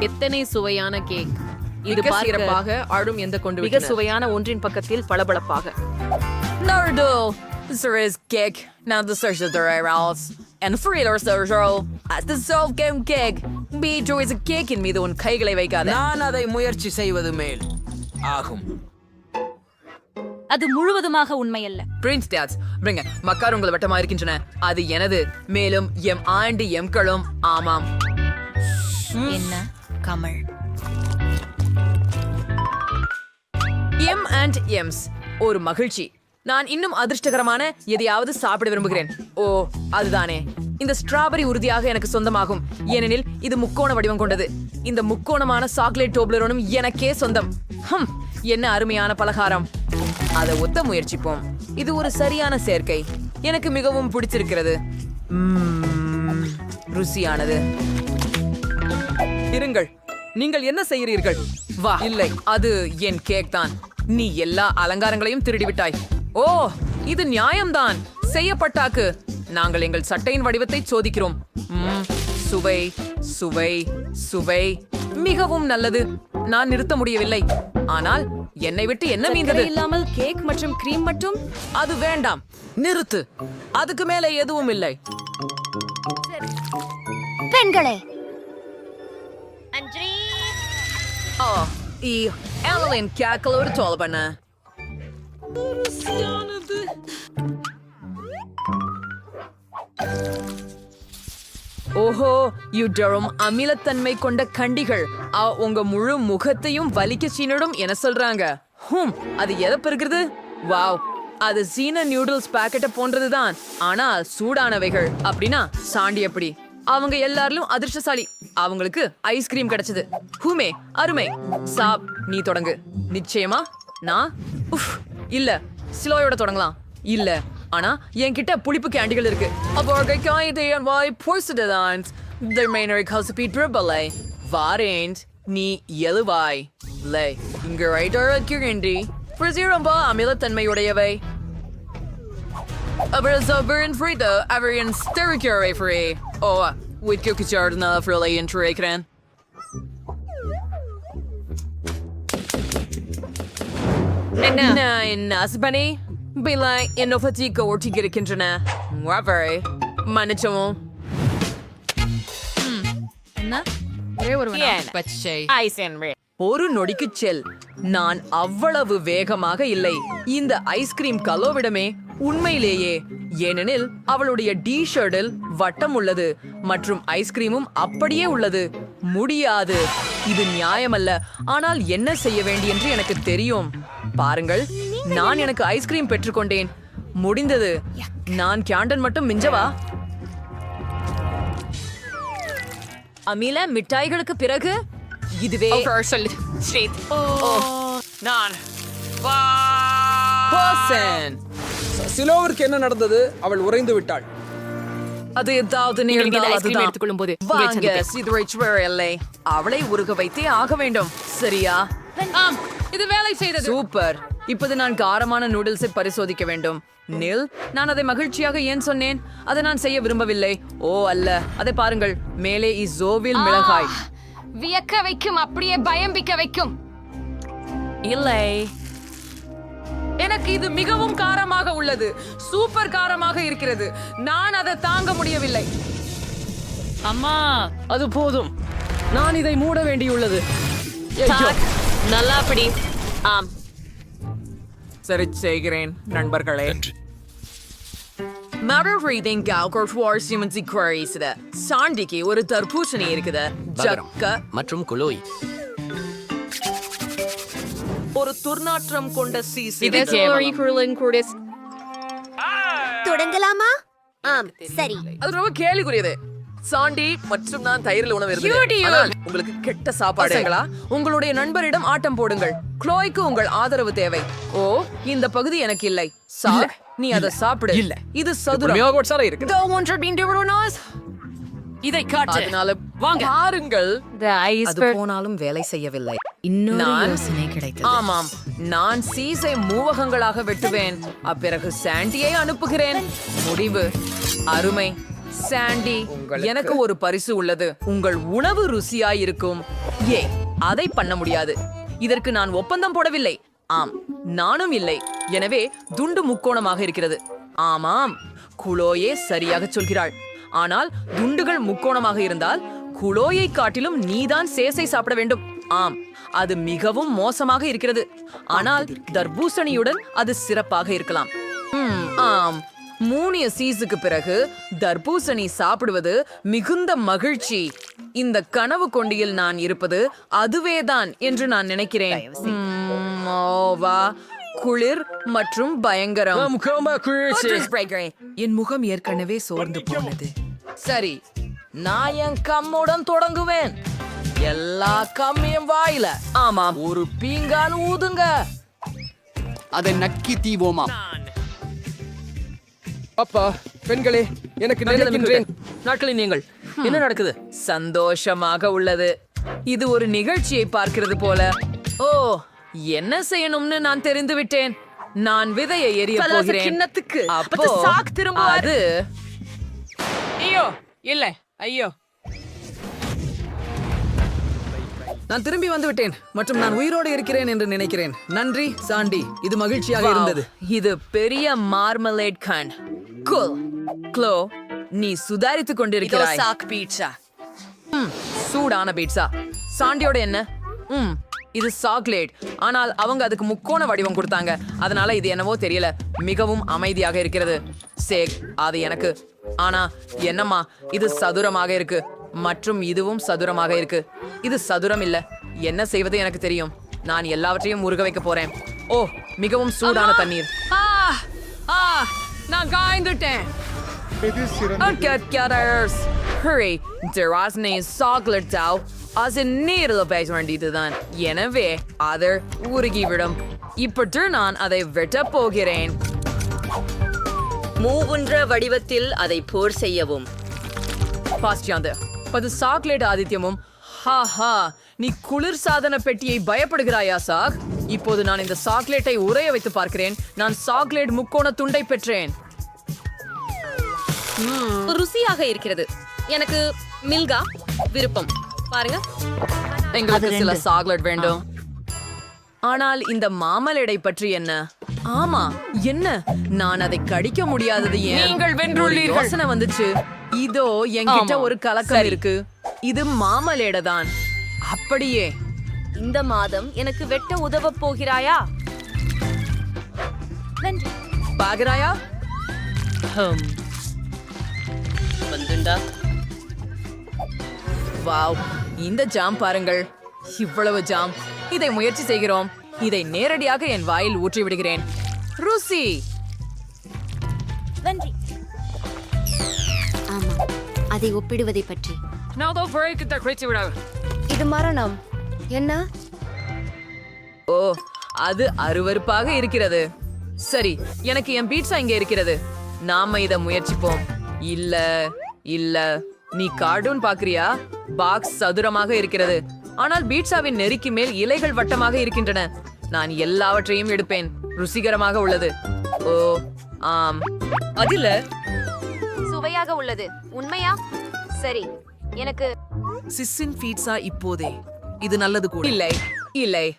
எத்தனை சுவையான கேக் இது மிக பார்க்க சிறப்பாக ஆடும் எந்த கொண்டு மிக சுவையான ஒன்றின் பக்கத்தில் பளபளப்பாக Nardo, there is gig. Now the search of the routes. And there's all. As the self game gig. Me there is a in the one கைகளை வைக்காத. நான் அதை முயற்சி செய்வது மேல் ஆகும் அது முழுவதுமாக உண்மையல்ல பிரின்ஸ் டாட்ஸ் பிரிங்க மக்கார் உங்கள் வட்டமா இருக்கின்றன அது எனது மேலும் எம் ஆண்டு எம்களும் ஆமாம் என்ன? கமல். எம் அண்ட் எம்ஸ் ஒரு மகிழ்ச்சி. நான் இன்னும் அதிர்ஷ்டகரமான எதையாவது சாப்பிட விரும்புகிறேன். ஓ அதுதானே. இந்த ஸ்ட்ராபெரி உறுதியாக எனக்கு சொந்தமாகும். ஏனெனில் இது முக்கோண வடிவம் கொண்டது. இந்த முக்கோணமான சாக்லேட் டோப்லரோனும் எனக்கே சொந்தம். ஹம் என்ன அருமையான பலகாரம். அதை ஒத்த முயற்சிப்போம். இது ஒரு சரியான சேர்க்கை. எனக்கு மிகவும் பிடிச்சிருக்கிறது. ருசியானது. இருங்கள். நீங்கள் என்ன செய்கிறீர்கள்? வா. இல்லை அது என் கேக் தான். நீ எல்லா அலங்காரங்களையும் திருடிவிட்டாய். ஓ இது நியாயம்தான். செய்யப்பட்டாக்கு நாங்கள் எங்கள் சட்டையின் வடிவத்தை சோதிக்கிறோம். சுவை சுவை சுவை. மிகவும் நல்லது. நான் நிறுத்த முடியவில்லை. ஆனால் என்னை விட்டு என்ன மீந்தது? இல்லாமல் கேக் மற்றும் கிரீம் மட்டும்? அது வேண்டாம். நிறுத்து. அதுக்கு மேலே எதுவும் இல்லை. பெண்களே Андрій. О, і Еллен кякала ஒரு தோல் பண்ண. ருசியானது. ஓஹோ யுடரும் அமிலத்தன்மை கொண்ட கண்டிகள் ஆ உங்க முழு முகத்தையும் வலிக்க சீனடும் என சொல்றாங்க ஹும் அது எதை பெறுகிறது வாவ் அது சீன நியூடுல்ஸ் பாக்கெட்டை போன்றதுதான் ஆனால் சூடானவைகள் அப்படின்னா சாண்டி எப்படி அவங்க எல்லாரிலும் அதிர்ஷ்டசாலி. அவங்களுக்கு ஐஸ்கிரீம் கிடைச்சது. ஹூமே அருமை. சாப் நீ தொடங்கு. நிச்சயமா நான் உஃப் இல்ல சிலோயோட தொடங்கலாம். இல்ல ஆனா என்கிட்ட புளிப்பு கேண்டிகள் இருக்கு. அவர்கள் காய்தை வாய் பொறுசுதான் ஹவுஸ் கசப்பி ட்ரிபலை வாரேன் நீ எழுவாய். லை இங்க ரைட்டர் இருக்கிறேன்டி ரொம்ப அமிலத்தன்மையுடையவை. அவர் சபரின் ஃப்ரீத அவரின் ஸ்டெரிக்கரை ஃப்ரீ கிச்சாடுனா ஃப்ரீலை என்று இருக்கிறேன் என்ன என்ன அஸ்பனி பில என்ன பத்தி ஒட்டி இருக்கின்றன வரை மன்னிச்சவும் என்ன ஒரே ஒரு ஏன்? பச்சை ஒரு நொடிக்கு செல். நான் அவ்வளவு வேகமாக இல்லை. இந்த ஐஸ்கிரீம் கலோவிடமே உண்மையிலேயே ஏனெனில் அவளுடைய டி ஷர்ட்டில் வட்டம் உள்ளது மற்றும் ஐஸ்கிரீமும் அப்படியே உள்ளது. முடியாது. இது நியாயமல்ல. ஆனால் என்ன செய்ய வேண்டி என்று எனக்கு தெரியும். பாருங்கள் நான் எனக்கு ஐஸ்கிரீம் பெற்றுக்கொண்டேன். முடிந்தது. நான் கேண்டன் மட்டும் மிஞ்சவா? அமில மிட்டாய்களுக்கு பிறகு? இதுவே நான். சிலோவிற்கு என்ன நடந்தது? அவள் உறைந்து விட்டாள். அது ஏதாவது நீங்கள் ஐஸ்கிரீம். எடுத்துக்கொள்ளும் போது வாங்க. சிதுரை அவளை உருக வைத்தே ஆக வேண்டும். சரியா? ஆம் இது வேலை செய்தது. சூப்பர். இப்போது நான் காரமான நூடுல்ஸை பரிசோதிக்க வேண்டும். நில் நான் அதை மகிழ்ச்சியாக ஏன் சொன்னேன்? அதை நான் செய்ய விரும்பவில்லை. ஓ அல்ல. அதை பாருங்கள். மேலே இசோவில் மிளகாய். வியக்க வைக்கும் அப்படியே பயம்பிக்க வைக்கும். இல்லை. எனக்கு இது மிகவும் காரமாக உள்ளது. சூப்பர் காரமாக இருக்கிறது. நான் அதை தாங்க முடியவில்லை. அம்மா. அது போதும். நான் இதை மூட வேண்டியுள்ளது. நல்லா பிடி ஆம். சரி செய்கிறேன் நண்பர்களே. மரம் ரீதிங் கால்கோட் வார் சிமன்சி குவரிஸ்ல சாண்டிக்கு ஒரு தர்பூசணி இருக்குது. ஜக்க மற்றும் குலோய் ஒரு துர்நாற்றம் கொண்ட சீசி இது கேவலம். தொடங்கலாமா? ஆம் சரி. அது ரொம்ப கேள்விக்குரியது சாண்டி மற்றும் நான் தயிரில் உணவு இருந்தது. ஆனால் உங்களுக்கு கெட்ட சாப்பாடுங்களா உங்களுடைய நண்பரிடம் ஆட்டம் போடுங்கள். க்ளோய்க்கு உங்கள் ஆதரவு தேவை. ஓ இந்த பகுதி எனக்கு இல்லை. சாப் நீ அதை சாப்பிடு. இல்ல. இது சதுரம். மியாகோட்ஸால இருக்கு Don't want to be Deveronas? இதை காட்டு. அதனால வாங்க. பாருங்கள். இந்த அது போனாலும் வேலை செய்யவில்லை. இன்னொரு நான் யோசனை கிடைத்தது. ஆமாம். நான் சீசை மூவகங்களாக வெட்டுவேன். அப்பிறகு சாண்டியை அனுப்புகிறேன். முடிவு. அருமை. சாண்டி எனக்கு ஒரு பரிசு உள்ளது. உங்கள் உணவு ருசியாய் இருக்கும் ஏ அதை பண்ண முடியாது. இதற்கு நான் ஒப்பந்தம் போடவில்லை. ஆம் நானும் இல்லை. எனவே துண்டு முக்கோணமாக இருக்கிறது. ஆமாம். குளோயே சரியாக சொல்கிறாள். ஆனால் துண்டுகள் முக்கோணமாக இருந்தால் குளோயை காட்டிலும் நீதான் சேசை சாப்பிட வேண்டும். ஆம் அது மிகவும் மோசமாக இருக்கிறது. ஆனால் தர்பூசணியுடன் அது சிறப்பாக இருக்கலாம். ம், ஆம். மூணிய சீஸுக்கு பிறகு தர்பூசணி சாப்பிடுவது மிகுந்த மகிழ்ச்சி. இந்த கனவு கொண்டியில் நான் இருப்பது அதுவேதான் என்று நான் நினைக்கிறேன். ம், ஓவா குளிர் மற்றும் பயங்கரம். என் முகம் ஏற்கனவே சோர்ந்து போனது. சரி நான் என் கம்முடன் தொடங்குவேன். எல்லா கம்மியும் வாயில. ஆமாம். ஒரு பீங்கான் ஊதுங்க. அதை நக்கி தீவோமா? அப்பா பெண்களே எனக்கு நினைக்கின்றேன். நாட்களில் நீங்கள். என்ன நடக்குது? சந்தோஷமாக உள்ளது. இது ஒரு நிகழ்ச்சியை பார்க்கிறது போல. ஓ என்ன செய்யணும்னு நான் தெரிந்து விட்டேன் நான் விதையை எரிய சலாச போகிறேன். அப்போ. அது இல்ல ஐயோ. நான் திரும்பி வந்து விட்டேன் மற்றும் நான் உயிரோடு இருக்கிறேன் என்று நினைக்கிறேன். நன்றி சாண்டி. இது மகிழ்ச்சியாக இருந்தது. இது பெரிய மார்மலேட் கண் குல் க்ளோ நீ சுதாரித்துக் கொண்டிருக்கிறாய். சாக் பீட்சா. ம், சூடான பீட்சா. சாண்டியோட என்ன? ம். இது சாக்லேட். ஆனால் அவங்க அதுக்கு முக்கோண வடிவம் கொடுத்தாங்க. அதனால இது என்னவோ தெரியல. மிகவும் அமைதியாக இருக்கிறது. சேக் அது எனக்கு. ஆனா என்னம்மா இது சதுரமாக இருக்கு. மற்றும் இதுவும் சதுரமாக இருக்கு. இது சதுரம் இல்ல. என்ன செய்வது எனக்கு தெரியும். நான் எல்லாவற்றையும் முருக வைக்க போறேன். ஓ மிகவும் சூடான தண்ணீர். நான் காய்ந்துட்டேன். சாக்லேட் அது நீரில் பேச வேண்டியதுதான். எனவே அது உருகிவிடும் இப்படி நான் அதை வெட்டப் போகிறேன். மூவுன்ற வடிவத்தில் அதை போர் செய்யவும். பாஸ்டியாந்து அது சாக்லேட் ஆதித்யமும் ஹா ஹா நீ குளிர் சாதன பெட்டியை பயப்படுகிறாயா சாக்? இப்போது நான் இந்த சாக்லேட்டை உறைய வைத்து பார்க்கிறேன். நான் சாக்லேட் முக்கோண துண்டை பெற்றேன். ருசியாக இருக்கிறது. எனக்கு மில்கா விருப்பம். பாருங்க. எங்களுக்கு சில சாக்லேட் வேண்டும். ஆனால் இந்த மாமலேடை பற்றி என்ன? ஆமா என்ன? நான் அதை கடிக்க முடியாதது ஏன்? நீங்கள் வென்றுள்ளீர்கள். யோசனை வந்துச்சு. இதோ என்கிட்ட. ஒரு கலக்கம் இருக்கு. இது மாமலேடை தான் அப்படியே. இந்த மாதம் எனக்கு வெட்ட உதவ போகிறாயா? பாக்குறாயா? வந்துண்டா. வாவ் இந்த ஜாம் பாருங்கள். இவ்வளவு ஜாம் இதை முயற்சி செய்கிறோம். இதை நேரடியாக என் வாயில் ஊற்றி விடுகிறேன். ருசி. நன்றி. ஆமா அதை ஒப்பிடுவதை பற்றி. நான் தான் பிரேக்கு குறைச்சு விட இது மரணம். என்ன? ஓ அது அருவருப்பாக இருக்கிறது. சரி எனக்கு என் பீட்சா இங்க இருக்கிறது. நாம இத முயற்சிப்போம். இல்ல இல்ல. நீ கார்ட்டூன் பாக்குறியா? பாக்ஸ் சதுரமாக இருக்கிறது. ஆனால் பீட்சாவின் நெருக்கி மேல் இலைகள் வட்டமாக இருக்கின்றன. நான் எல்லாவற்றையும் எடுப்பேன். ருசிகரமாக உள்ளது. ஓ ஆம். அதில சுவையாக உள்ளது. உண்மையா? சரி. எனக்கு சிஸ்ஸின் பீட்சா இப்போதே. இது நல்லது கூட. இல்லை இல்லை.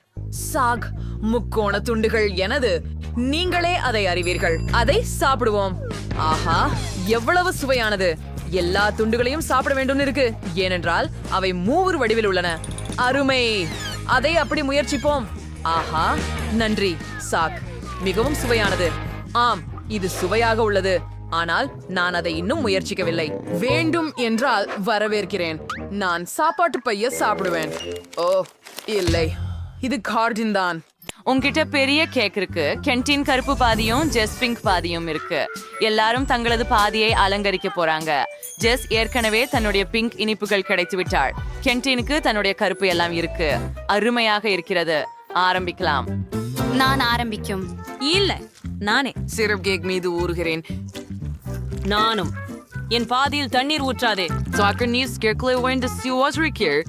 சாக் முக்கோண துண்டுகள் எனது. நீங்களே அதை அறிவீர்கள். அதை சாப்பிடுவோம். ஆஹா எவ்வளவு சுவையானது. எல்லா துண்டுகளையும் சாப்பிட வேண்டும் இருக்கு. ஏனென்றால் அவை மூவர் வடிவில் உள்ளன. அருமை. அதை அப்படி முயற்சிப்போம். ஆஹா. நன்றி சாக். மிகவும் சுவையானது. ஆம் இது சுவையாக உள்ளது. ஆனால் நான் அதை இன்னும் முயற்சிக்கவில்லை. வேண்டும் என்றால் வரவேற்கிறேன். நான் சாப்பாட்டு பைய சாப்பிடுவேன். ஓ இல்லை. இது கார்டின் தான் உங்ககிட்ட பெரிய கேக் இருக்கு. கென்டின் கருப்பு பாதியும் ஜெஸ் பிங்க் பாதியும் இருக்கு. எல்லாரும் தங்களது பாதியை அலங்கரிக்க போறாங்க. ஜெஸ் ஏற்கனவே தன்னுடைய பிங்க் இனிப்புகள் கிடைத்து விட்டாள். கென்டினுக்கு தன்னுடைய கருப்பு எல்லாம் இருக்கு. அருமையாக இருக்கிறது. ஆரம்பிக்கலாம். நான் ஆரம்பிக்கும். இல்ல நானே. சிரப் கேக் மீது ஊறுகிறேன். நானும். என் பாதியில் தண்ணீர் ஊற்றாதே. Soccer news scarcely went to see what's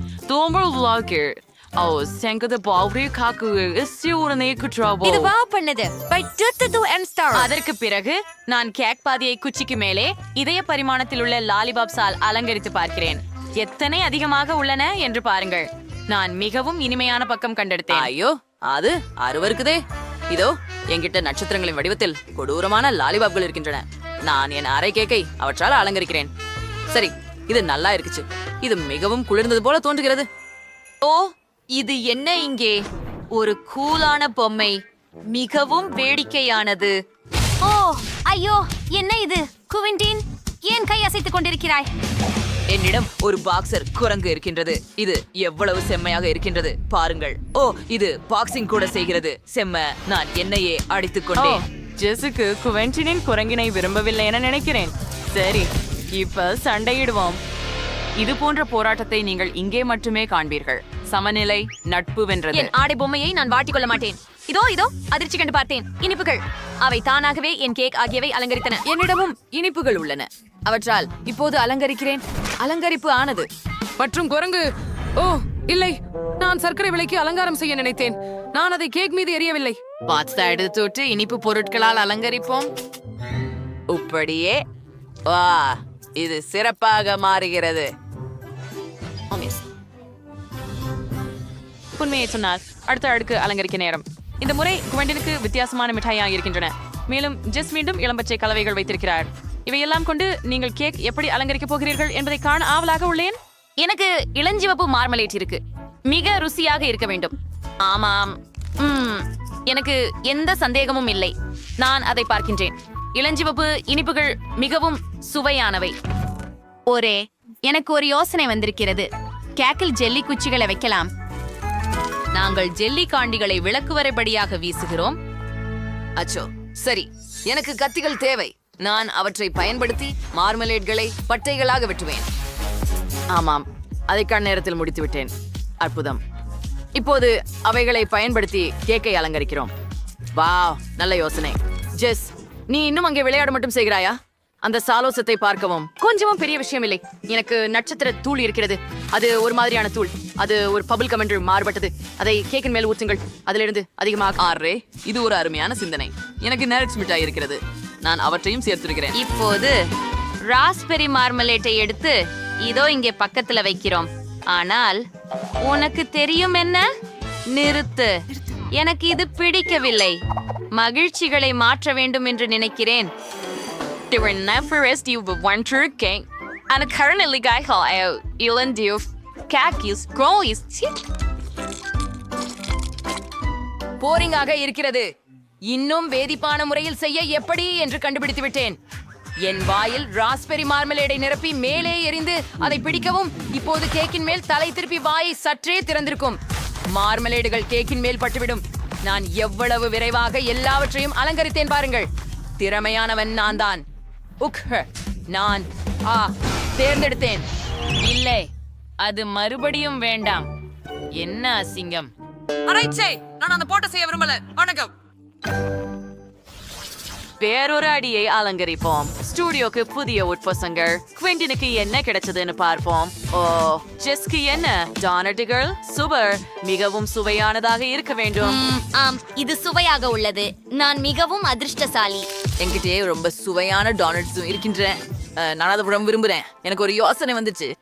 here. Tomber vlogger. ஓ செங்கத பாவரி காக்கு சிவனே குற்றாபோ இது வா பண்ணது பை டு அண்ட் ஸ்டார் அதற்கு பிறகு நான் கேக் பாதியை குச்சிக்கு மேலே இதய பரிமாணத்தில் உள்ள லாலிபாப்ஸால் அலங்கரித்து பார்க்கிறேன் எத்தனை அதிகமாக உள்ளன என்று பாருங்கள் நான் மிகவும் இனிமையான பக்கம் கண்டெடுத்தேன் ஐயோ அது அருவருக்குதே இதோ என்கிட்ட நட்சத்திரங்களின் வடிவத்தில் கொடூரமான லாலிபாப்கள் இருக்கின்றன நான் என் அரை கேக்கை அவற்றால் அலங்கரிக்கிறேன் சரி இது நல்லா இருக்குச்சு இது மிகவும் குளிர்ந்தது போல தோன்றுகிறது ஓ இது என்ன இங்கே? ஒரு கூலான பொம்மை மிகவும் வேடிக்கையானது. ஓ ஐயோ என்ன இது? குவிண்டின் ஏன் கை அசைத்துக் கொண்டிருக்கிறாய்? என்னிடம் ஒரு பாக்ஸர் குரங்கு இருக்கின்றது. இது எவ்வளவு செம்மையாக இருக்கின்றது பாருங்கள். ஓ இது பாக்ஸிங் கூட செய்கிறது. செம்ம நான் என்னையே அடித்துக் கொண்டேன். ஜெஸுக்கு குவென்டினின் குரங்கினை விரும்பவில்லை என நினைக்கிறேன். சரி இப்ப சண்டையிடுவோம். இது போன்ற போராட்டத்தை நீங்கள் இங்கே மட்டுமே காண்பீர்கள். சமநிலை நட்பு வென்றது. என் ஆடை பொம்மையை நான் வாட்டிக் கொள்ள மாட்டேன். இதோ இதோ அதிர்ச்சி கண்டு பார்த்தேன். இனிப்புகள். அவை தானாகவே என் கேக் ஆகியவை அலங்கரித்தன. என்னிடமும் இனிப்புகள் உள்ளன. அவற்றால் இப்போது அலங்கரிக்கிறேன். அலங்கரிப்பு ஆனது. மற்றும் குரங்கு. ஓ இல்லை. நான் சர்க்கரை விலைக்கு அலங்காரம் செய்ய நினைத்தேன். நான் அதை கேக் மீது எரியவில்லை பாஸ்தா எடுத்து விட்டு இனிப்பு பொருட்களால் அலங்கரிப்போம். இப்படியே. வா இது சிறப்பாக மாறுகிறது. உண்மையை சொன்னார் அடுத்த அடுக்கு அலங்கரிக்க நேரம். இந்த முறை குவெண்டினுக்கு வித்தியாசமான மிட்டாயாக இருக்கின்றன. மேலும் ஜெஸ் மீண்டும் இளம்பச்சை கலவைகள் வைத்திருக்கிறார். இவையெல்லாம் கொண்டு நீங்கள் கேக் எப்படி அலங்கரிக்கப் போகிறீர்கள் என்பதை காண ஆவலாக உள்ளேன். எனக்கு இளஞ்சிவப்பு மார்மலேட் இருக்கு. மிக ருசியாக இருக்க வேண்டும். ஆமாம். எனக்கு எந்த சந்தேகமும் இல்லை. நான் அதை பார்க்கின்றேன். இளஞ்சிவப்பு இனிப்புகள் மிகவும் சுவையானவை. ஒரே எனக்கு ஒரு யோசனை வந்திருக்கிறது. கேக்கில் ஜெல்லி குச்சிகளை வைக்கலாம். நாங்கள் ஜெல்லி காண்டிகளை விளக்கு வரைபடியாக வீசுகிறோம். அச்சோ சரி எனக்கு கத்திகள் தேவை. நான் அவற்றை பயன்படுத்தி மார்மலேட்களை பட்டைகளாக வெட்டுவேன். ஆமாம் அதைக்கான நேரத்தில் முடித்து விட்டேன் அற்புதம். இப்போது அவைகளை பயன்படுத்தி கேக்கை அலங்கரிக்கிறோம். வா நல்ல யோசனை. ஜெஸ் நீ இன்னும் அங்கே விளையாட மட்டும் செய்கிறாயா? அந்த சாலோசத்தை பார்க்கவும். கொஞ்சமும் பெரிய விஷயம் இல்லை எனக்கு நட்சத்திர தூள் இருக்கிறது. அது ஒரு மாதிரியான தூள். அது ஒரு பபிள் கம் என்று மாறுபட்டது. அதை கேக்கின் மேல் ஊற்றுங்கள் அதிலிருந்து அதிகமாக ஆறே இது ஒரு அருமையான சிந்தனை. எனக்கு நேரட்ஸ் மிட்டாய் இருக்கிறது. நான் அவற்றையும் சேர்த்திருக்கிறேன். இப்போது ராஸ்பெரி மார்மலேட்டை எடுத்து இதோ இங்கே பக்கத்துல வைக்கிறோம். ஆனால் உனக்கு தெரியும் என்ன? நிறுத்து. எனக்கு இது பிடிக்கவில்லை. மகிழ்ச்சிகளை மாற்ற வேண்டும் என்று நினைக்கிறேன். They were never as you vil vandre gang. Han And currently guy har af Ilandiv. Kakis, Growis, போரிங்காக இருக்கிறது. இன்னும் வேதிப்பான முறையில் செய்ய எப்படி என்று கண்டுபிடித்து விட்டேன். என் வாயில் ராஸ்பெரி மார்மலேடை நிரப்பி மேலே எறிந்து அதை பிடிக்கவும் இப்போது கேக்கின் மேல் தலை திருப்பி வாயை சற்றே திறந்திருக்கும். மார்மலேடுகள் கேக்கின் மேல் பட்டுவிடும். நான் எவ்வளவு விரைவாக எல்லாவற்றையும் அலங்கரித்தேன் பாருங்கள். திறமையானவன் நான் தான். உக். நான் ஆ தேர்ந்தெடுத்தேன். இல்லை அது மறுபடியும் வேண்டாம். என்ன அசிங்கம். அரைச்சே நான் அந்த போட்ட செய்ய விரும்பல. வணக்கம். வேறொரு அடியை அலங்கரிப்போம். ஸ்டூடியோக்கு புதிய உட்பசங்கள். குவெண்டினுக்கு என்ன கிடைச்சதுன்னு பார்ப்போம். ஓ ஜெஸ்க்கு என்ன? டானட்டுகள் சூப்பர் மிகவும் சுவையானதாக இருக்க வேண்டும். ஆம் இது சுவையாக உள்ளது. நான் மிகவும் அதிர்ஷ்டசாலி. என்கிட்டயே ரொம்ப சுவையான டோனட்ஸும் இருக்கின்றன அஹ், நான் அதை புறம் விரும்புறேன். எனக்கு ஒரு யோசனை வந்துச்சு.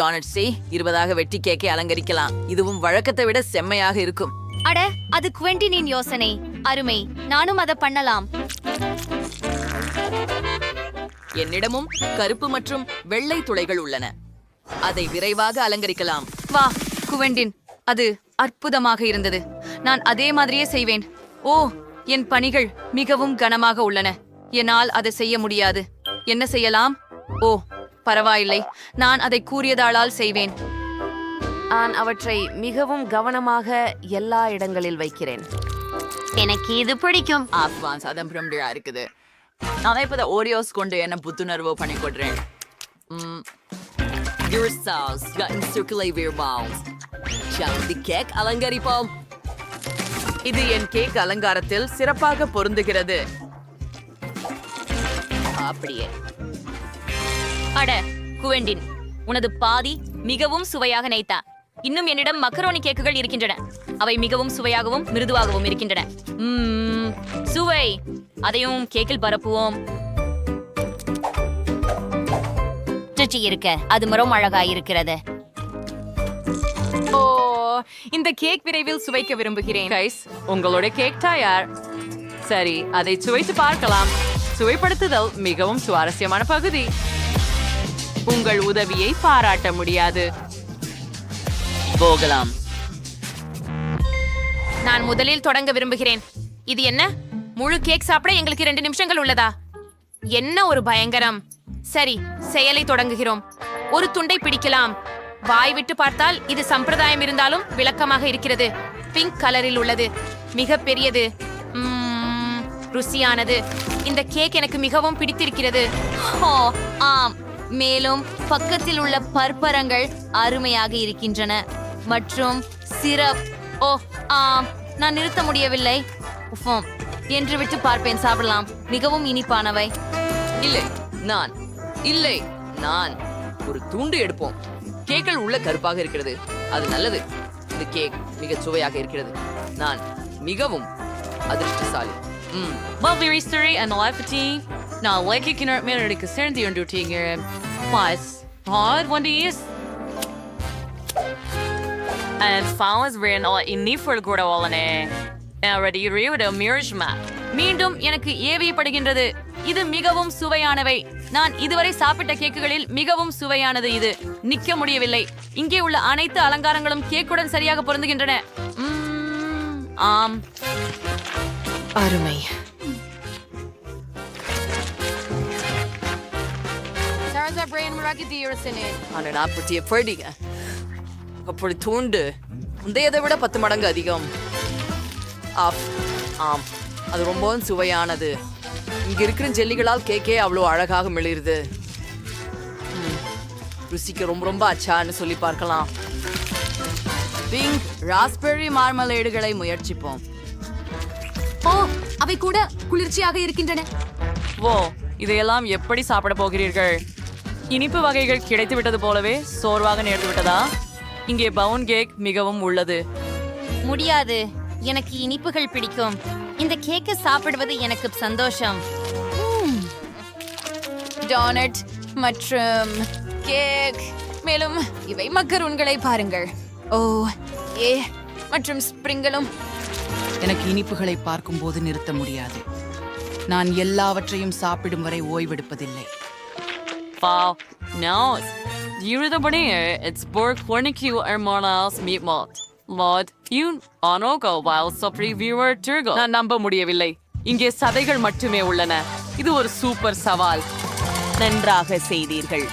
டோனட்ஸை இருபதாக வெட்டி கேக்கை அலங்கரிக்கலாம். இதுவும் வழக்கத்தை விட செம்மையாக இருக்கும். அட அது குவெண்டினின் யோசனை. அருமை. நானும் அதை பண்ணலாம். என்னிடமும் கருப்பு மற்றும் வெள்ளை துளைகள் உள்ளன. அதை விரைவாக அலங்கரிக்கலாம். வா குவெண்டின். அது அற்புதமாக இருந்தது. நான் அதே மாதிரியே செய்வேன். ஓ என் பணிகள் மிகவும் கனமாக உள்ளன. என்னால் அதை செய்ய முடியாது. என்ன செய்யலாம்? ஓ பரவாயில்லை. நான் அதை கூறியதாளால் செய்வேன். நான் அவற்றை மிகவும் கவனமாக எல்லா இடங்களில் வைக்கிறேன். எனக்கு இது பிடிக்கும். ஆப்வான்ஸ் அதம் பிரம்டியா இருக்குது. நான் இப்ப ஓரியோஸ் கொண்டு என்ன புத்துணர்வு பண்ணி கொடுறேன் Your sauce gotten circulate your balls. சந்தி கேக் அலங்கரிப்போம். இது என் கேக் அலங்காரத்தில் சிறப்பாக பொருந்துகிறது. அப்படியே. அட குவெண்டின் உனது பாதி மிகவும் சுவையாக நைத்தா இன்னும் என்னிடம் மக்கரோனி கேக்குகள் இருக்கின்றன. அவை மிகவும் சுவையாகவும் மிருதுவாகவும் இருக்கின்றன. சுவை. அதையும் கேக்கில் பரப்புவோம். இருக்க அது மரம் அழகா இருக்கிறது. ஓ இந்த கேக் விரைவில் சுவைக்க விரும்புகிறேன். கைஸ் உங்களோட கேக் தயார். சரி அதை சுவைத்து பார்க்கலாம். சுவைப்படுத்துதல் மிகவும் சுவாரஸ்யமான பகுதி. உங்கள் உதவியை பாராட்ட முடியாது. போகலாம். நான் முதலில் தொடங்க விரும்புகிறேன். இது என்ன? முழு கேக் சாப்பிட எங்களுக்கு ரெண்டு நிமிஷங்கள் உள்ளதா? என்ன ஒரு பயங்கரம். சரி செயலை தொடங்குகிறோம். ஒரு துண்டை பிடிக்கலாம். வாய் விட்டு பார்த்தால் இது சம்பிரதாயம் இருந்தாலும் விளக்கமாக இருக்கிறது. பிங்க் கலரில் உள்ளது. மிக பெரியது ம்ம், ருசியானது. இந்த கேக் எனக்கு மிகவும் பிடித்திருக்கிறது. ஓ ஆம். மேலும் பக்கத்தில் உள்ள பற்பரங்கள் அருமையாக இருக்கின்றன. மற்றும் சிரப். ஓ ஆம். நான் நிறுத்த முடியவில்லை. உஃபம். என்று விட்டு பார்ப்பேன். சாப்பிடலாம். மிகவும் இனிப்பானவை. இல்லை நான். இல்லை நான். ஒரு துண்டு எடுப்போம். கேக்கள் உள்ள கருப்பாக இருக்கிறது. அது நல்லது. இந்த கேக் மிக சுவையாக இருக்கிறது. நான் மிகவும் அதிர்ஷ்டசாலி. ம். Lovely history and levity. நான் லைக்கிற மேலடிக்கு சேர்ந்து கொண்டுட்டீங்க Plus, hard one is. And fans were all இன்னிஃபுள் கூட உள்ளனே Already read a mirror map. மீண்டும் எனக்கு ஏவியப்படுகின்றது இது மிகவும் சுவையானவை. நான் இதுவரை சாப்பிட்ட கேக்குகளில் மிகவும் சுவையானது இது. நிக்க முடியவில்லை. இங்கே உள்ள அனைத்து அலங்காரங்களும் கேக்குடன் சரியாக பொருந்துகின்றன. ஆம். அருமை. அப்படி தூண்டு. முந்தையதை விட பத்து மடங்கு அதிகம். ஆம். அது ரொம்பவும் சுவையானது. இங்க இருக்கிற ஜெல்லிகளால் கேக்கே அவ்வளோ அழகாக மிளிருது. ருசிக்கு ரொம்ப ரொம்ப அச்சான்னு சொல்லி பார்க்கலாம். பிங்க் ராஸ்பெர்ரி மார்மலேடுகளை முயற்சிப்போம். ஓ அவை கூட குளிர்ச்சியாக இருக்கின்றன. ஓ இதையெல்லாம் எப்படி சாப்பிட போகிறீர்கள்? இனிப்பு வகைகள் கிடைத்து விட்டது போலவே சோர்வாக நேர்ந்து விட்டதா? இங்கே பவுன் கேக் மிகவும் உள்ளது. முடியாது. எனக்கு இனிப்புகள் பிடிக்கும். இந்த கேக்கை சாப்பிடுவது எனக்கு சந்தோஷம். டோனட் மற்றும் கேக். மேலும் இவை மக்கரூன்களை பாருங்கள். ஓ ஏ மற்றும் ஸ்ப்ரிங்களும் எனக்கு இனிப்புகளை பார்க்கும்போது நிறுத்த முடியாது. நான் எல்லாவற்றையும் சாப்பிடும் வரை ஓய்வெடுப்பதில்லை. Wow, no. You're the bunny. It's Borg Hornicue Hermanas Meatmalt. மாத் இவன் ஆனோகோ வால் Sub வியூவர் டிர்கோ நான் நம்ப முடியவில்லை. இங்கே சதைகள் மட்டுமே உள்ளன. இது ஒரு சூப்பர் சவால். நன்றாக செய்தீர்கள்.